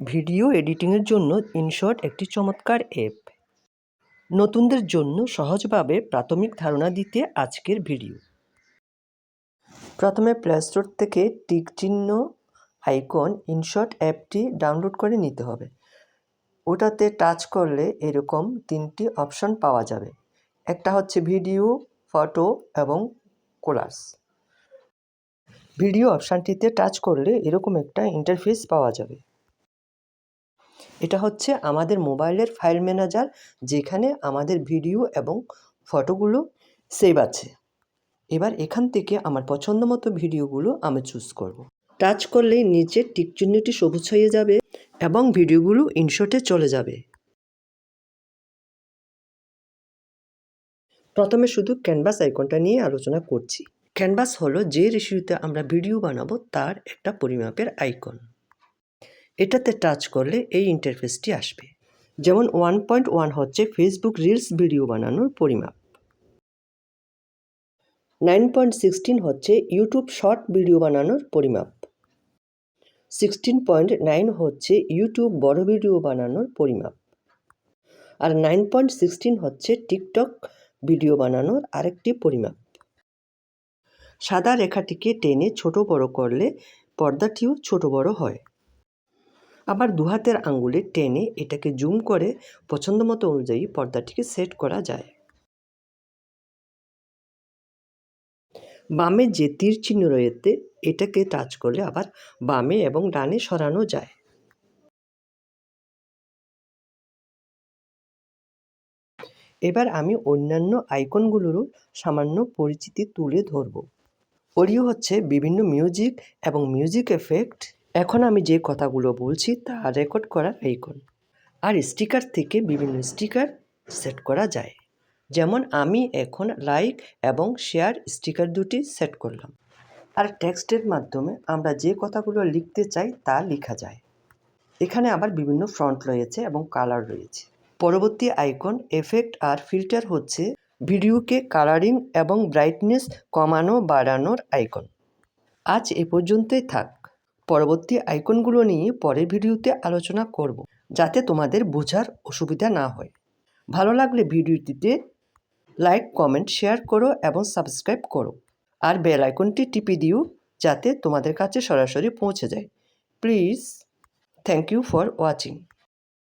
Video এডিটিংয়ের জন্য InShot একটি চমৎকার অ্যাপ নতুনদের জন্য সহজভাবে প্রাথমিক ধারণা দিতে আজকের ভিডিও। প্রথমে প্লে স্টোর থেকে টিক চিহ্ন আইকন ইনশর্ট অ্যাপটি ডাউনলোড করে নিতে হবে। ওটাতে টাচ করলে এরকম তিনটি অপশন পাওয়া যাবে। একটা হচ্ছে ভিডিও ফটো এবং কোলার্স ভিডিও অপশানটিতে টাচ করলে এরকম একটা ইন্টারফেস পাওয়া যাবে। এটা হচ্ছে আমাদের মোবাইলের ফাইল ম্যানেজার, যেখানে আমাদের ভিডিও এবং ফটোগুলো সেভ আছে। এবার এখান থেকে আমার পছন্দ মতো ভিডিওগুলো আমি চুজ করব। টাচ করলেই নিচে টিক চিহ্নটি সবুজ হয়ে যাবে এবং ভিডিওগুলো ইনশটে চলে যাবে। প্রথমে শুধু ক্যানভাস আইকনটা নিয়ে আলোচনা করছি। ক্যানভাস হলো যে রেশিওতে আমরা ভিডিও বানাবো, তার একটা পরিমাপের আইকন এটাতে টাচ করলে এই ইন্টারফেসটি আসবে। যেমন ওয়ান পয়েন্ট ওয়ান হচ্ছে ফেসবুক রিলস ভিডিও বানানোর পরিমাপ। নাইন পয়েন্ট সিক্সটিন হচ্ছে ইউটিউব শর্ট ভিডিও বানানোর পরিমাপ। সিক্সটিন পয়েন্ট নাইন হচ্ছে ইউটিউব বড় ভিডিও বানানোর পরিমাপ। আর নাইন পয়েন্ট সিক্সটিন হচ্ছে টিকটক ভিডিও বানানোর আরেকটি পরিমাপ। সাদা রেখাটিকে টেনে ছোট বড় করলে পর্দাটিও ছোট বড় হয়। আবার দু হাতের আঙ্গুলে টেনে এটাকে জুম করে পছন্দ মতো অনুযায়ী পর্দাটিকে সেট করা যায়। বামে যে তীর চিহ্ন রয়েছে, এটাকে টাচ করলে আবার বামে এবং ডানে সরানো যায়। এবার আমি অন্যান্য আইকনগুলোরও সামান্য পরিচিতি তুলে ধরব। অডিও হচ্ছে বিভিন্ন মিউজিক এবং মিউজিক এফেক্ট। এখন আমি যে কথাগুলো বলছি তা রেকর্ড করার আইকন আর স্টিকার থেকে বিভিন্ন স্টিকার সেট করা যায়। যেমন আমি এখন লাইক এবং শেয়ার স্টিকার দুটি সেট করলাম। আর টেক্সটের মাধ্যমে আমরা যে কথাগুলো লিখতে চাই তা লেখা যায়। এখানে আবার বিভিন্ন ফ্রন্ট রয়েছে এবং কালার রয়েছে। পরবর্তী আইকন এফেক্ট আর ফিল্টার হচ্ছে ভিডিওকে কালারিং এবং ব্রাইটনেস কমানো বাড়ানোর আইকন আজ এ পর্যন্তই থাক। পরবর্তী আইকনগুলো নিয়ে পরের ভিডিওতে আলোচনা করব, যাতে তোমাদের বোঝার অসুবিধা না হয়। ভালো লাগলে ভিডিওটিতে লাইক, কমেন্ট, শেয়ার করো এবং সাবস্ক্রাইব করো। আর বেল আইকনটি টিপি দিও, যাতে তোমাদের কাছে সরাসরি পৌঁছে যায়। Please, thank you for watching.